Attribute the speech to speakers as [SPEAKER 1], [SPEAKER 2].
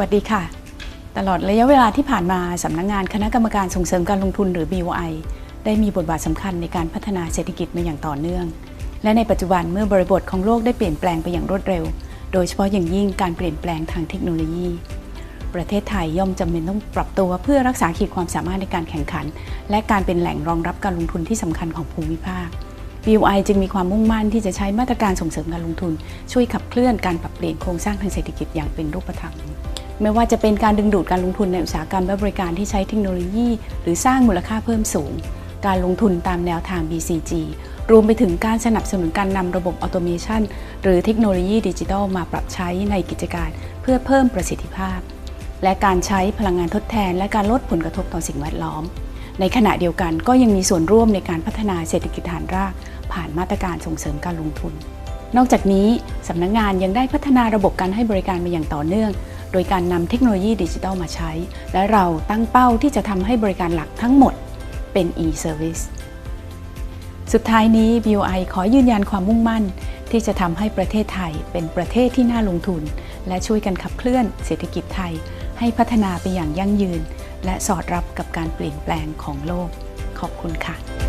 [SPEAKER 1] วัสดีค่ะ ตลอดระยะเวลาที่ผ่านมาสำนักงงานคณะกรรมการส่งเสริมการลงทุนหรือ BOI ได้มีบทบาทสำคัญในการพัฒนาเศรษฐกิจมาอย่างต่อเนื่อง และในปัจจุบันเมื่อบริบทของโลกได้เปลี่ยนแปลงไปอย่างรวดเร็ว โดยเฉพาะอย่างยิ่งการเปลี่ยนแปลงทางเทคโนโลยี ประเทศไทยย่อมจำเป็นต้องปรับตัวเพื่อรักษาขีดความสามารถในการแข่งขัน และการเป็นแหล่งรองรับการลงทุนที่สำคัญของภูมิภาค BOI จึงมีความมุ่งมั่นที่จะใช้มาตรการส่งเสริมการลงทุน ช่วยขับเคลื่อนการปรับเปลี่ยนโครงสร้างทางเศรษฐกิจอย่างเป็นรูปธรรมไม่ว่าจะเป็นการดึงดูดการลงทุนในอุตสาหกรรมและบริการที่ใช้เทคโนโลยี หรือสร้างมูลค่าเพิ่มสูง การลงทุนตามแนวทาง BCG รวมไปถึงการสนับสนุนการนำระบบออโตเมชันหรือเทคโนโลยีดิจิทัลมาปรับใช้ในกิจการเพื่อเพิ่มประสิทธิภาพ และการใช้พลังงานทดแทน และการลดผลกระทบต่อสิ่งแวดล้อม ในขณะเดียวกันก็ยังมีส่วนร่วมในการพัฒนาเศรษฐกิจฐานราก ผ่านมาตรการส่งเสริมการลงทุน นอกจากนี้สำนักงงานยังได้พัฒนาระบบการให้บริการมาอย่างต่อเนื่อง โดยการนำเทคโนโลยีดิจิทัลมาใช้ และเราตั้งเป้าที่จะทำให้บริการหลักทั้งหมดเป็น e-service สุดท้ายนี้ BOI ขอยืนยันความมุ่งมั่น ที่จะทำให้ประเทศไทยเป็นประเทศที่น่าลงทุน และช่วยกันขับเคลื่อนเศรษฐกิจไทย ให้พัฒนาไปอย่างยั่งยืน และสอดรับกับการเปลี่ยนแปลงของโลก ขอบคุณค่ะ